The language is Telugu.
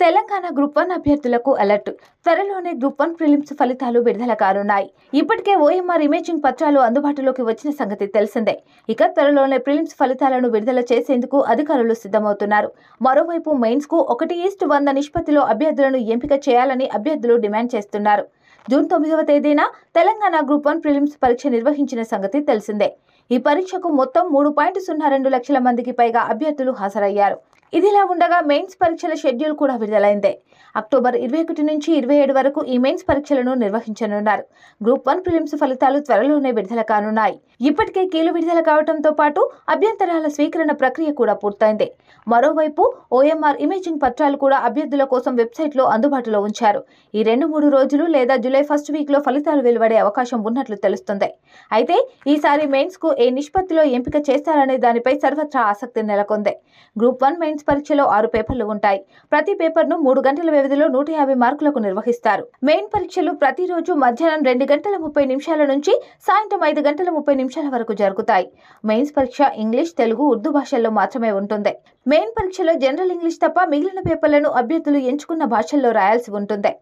తెలంగాణ గ్రూప్ వన్ అభ్యర్థులకు అలర్ట్. త్వరలోనే గ్రూప్ వన్ ప్రిలిమ్స్ ఫలితాలు విడుదల కానున్నాయి. ఇప్పటికే ఓఎంఆర్ ఇమేజింగ్ పత్రాలు అందుబాటులోకి వచ్చిన సంగతి తెలిసిందే. ఇక త్వరలోనే ప్రిలిమ్స్ ఫలితాలను విడుదల చేసేందుకు అధికారులు సిద్ధమవుతున్నారు. మరోవైపు మెయిన్స్కు ఒకటి ఈస్ట్ వంద నిష్పత్తిలో అభ్యర్థులను ఎంపిక చేయాలని అభ్యర్థులు డిమాండ్ చేస్తున్నారు. జూన్ తొమ్మిదవ తేదీన తెలంగాణ గ్రూప్ వన్ ప్రిలిమ్స్ పరీక్ష నిర్వహించిన సంగతి తెలిసిందే. ఈ పరీక్షకు మొత్తం మూడు పాయింట్ సున్నా రెండు లక్షల మందికి పైగా అభ్యర్థులు హాజరయ్యారు. ఇదిలా ఉండగా మెయిన్స్ పరీక్షల షెడ్యూల్ కూడా విడుదలైంది. అక్టోబర్ ఇరవై ఒకటి నుంచి ఇరవై ఏడు వరకు ఈ మెయిన్స్ పరీక్షలను నిర్వహించనున్నారు. గ్రూప్ వన్ ప్రిలిమ్స్ ఫలితాలు త్వరలోనే విడుదల కానున్నాయి. ఇప్పటికే కీలు విడుదల కావడంతో పాటు అభ్యంతరాల స్వీకరణ ప్రక్రియ కూడా పూర్తయింది. మరోవైపు ఓఎంఆర్ ఇమేజింగ్ పత్రాలు కూడా అభ్యర్థుల కోసం వెబ్సైట్లో అందుబాటులో ఉంచారు. ఈ రెండు మూడు రోజులు లేదా జూలై ఫస్ట్ వీక్లో ఫలితాలు వెలువడే అవకాశం ఉన్నట్లు తెలుస్తుంది. అయితే ఈసారి మెయిన్స్కు ఏ నిష్పత్తిలో ఎంపిక చేస్తారనే దానిపై సర్వత్రా ఆసక్తి నెలకొంది. గ్రూప్ వన్ మెయిన్స్ పరీక్షలో ఆరు పేపర్లు ఉంటాయి. ప్రతి పేపర్ను మూడు గంటల వ్యవధిలో నూట యాభై మార్కులకు నిర్వహిస్తారు. మెయిన్ పరీక్షలు ప్రతిరోజు మధ్యాహ్నం రెండు గంటల ముప్పై నిమిషాల నుంచి సాయంత్రం ఐదు గంటల ముప్పై నిమిషాల వరకు జరుగుతాయి. మెయిన్స్ పరీక్ష ఇంగ్లీష్ తెలుగు ఉర్దూ భాషల్లో మాత్రమే ఉంటుంది. మెయిన్ పరీక్షలో జనరల్ ఇంగ్లీష్ తప్ప మిగిలిన పేపర్లను అభ్యర్థులు ఎంచుకున్న భాషల్లో రాయాల్సి ఉంటుంది.